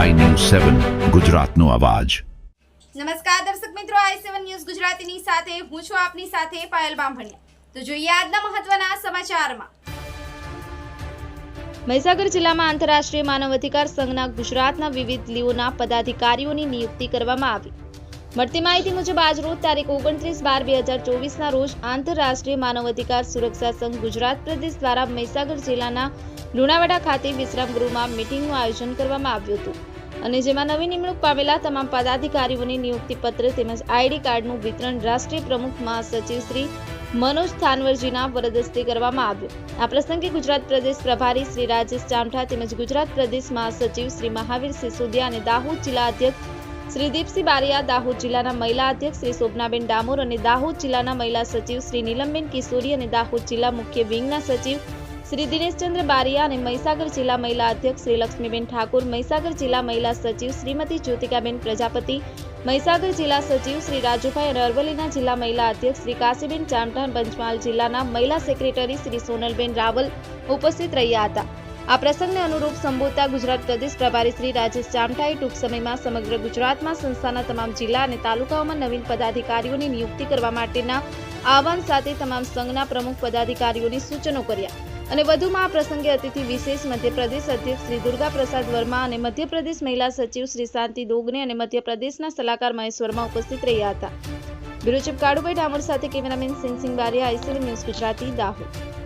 સેવન ગુજરાતનો અવાજ. નમસ્કાર દર્શક મિત્રો આઈ સેવન ન્યૂઝ ગુજરાતીની સાથે હું છું આપની સાથે પાયલ બામભણિયા. તો જોઈએ આજના મહત્વના સમાચારમાં. મહીસાગર જિલ્લામાં આંતરરાષ્ટ્રીય માનવ અધિકાર સંઘના ગુજરાતના વિવિધ લીઓના પદાધિકારીઓની નિયુક્તિ કરવામાં આવી. મળતી માહિતી મુજબ આજરોજ તારીખ ઓગણત્રીસ બાર બે હજાર ચોવીસના રોજ આંતરરાષ્ટ્રીય માનવ અધિકાર સુરક્ષા સંઘ ગુજરાત પ્રદેશ દ્વારા મહીસાગર જિલ્લાના લુણાવાડા ખાતે વિશ્રામ ગૃહમાં મિટિંગનું આયોજન કરવામાં આવ્યું હતું. અને જેમાં નવી નિમણૂક પામેલા તમામ પદાધિકારીઓની નિયુક્તિ પત્ર તેમજ આઈડી કાર્ડનું વિતરણ રાષ્ટ્રીય પ્રમુખ મહાસચિવ શ્રી મનોજ થાનવરજીના વરદસ્તે કરવામાં આવ્યું. આ પ્રસંગે ગુજરાત પ્રદેશ પ્રભારી શ્રી રાજેશ ચામઠા તેમજ ગુજરાત પ્રદેશ મહાસચિવ શ્રી મહાવીર સિસોદિયા અને દાહોદ જિલ્લા અધ્યક્ષ શ્રી દીપસિંહ બારિયા, દાહોદ જિલ્લાના મહિલા અધ્યક્ષ શ્રી શોભનાબેન ડામોર અને દાહોદ જિલ્લાના મહિલા સચિવ શ્રી નીલમબેન કિશોરી અને દાહોદ જિલ્લા મુખ્ય વિંગના સચિવ શ્રી દિનેશચંદ્ર બારિયા અને મહીસાગર જિલ્લા મહિલા અધ્યક્ષ શ્રી લક્ષ્મીબેન ઠાકુર, મહીસાગર જિલ્લા મહિલા સચિવ શ્રીમતી જ્યોતિકાબેન પ્રજાપતિ, મહીસાગર જિલ્લા સચિવ શ્રી રાજુભાઈ અને અરવલ્લીના જિલ્લા મહિલા અધ્યક્ષ શ્રી કાશીબેન ચામઠા પંચમહાલ જિલ્લાના મહિલા સેક્રેટરી શ્રી સોનલબેન રાવલ ઉપસ્થિત રહ્યા હતા. આ પ્રસંગને અનુરૂપ સંબોધતા ગુજરાત પ્રદેશ પ્રભારી શ્રી રાજેશ ચામઠાએ ટૂંક સમયમાં સમગ્ર ગુજરાતમાં સંસ્થાના તમામ જિલ્લા અને તાલુકાઓમાં નવીન પદાધિકારીઓની નિયુક્તિ કરવા માટેના આહવાન સાથે તમામ સંઘના પ્રમુખ પદાધિકારીઓને સૂચનો કર્યા. અને વધુમાં આ પ્રસંગે અતિથિ વિશેષ મધ્યપ્રદેશ અધ્યક્ષ શ્રી દુર્ગા પ્રસાદ વર્મા અને મધ્યપ્રદેશ મહિલા સચિવ શ્રી શાંતિ દોગને અને મધ્યપ્રદેશના સલાહકાર મહેશ વર્મા ઉપસ્થિત રહ્યા હતા. બ્યુરો કાળુભાઈ ડામોર સાથે cameraman સિંહસિંહ Singh Bariya I C V news Gujarati, Dahod.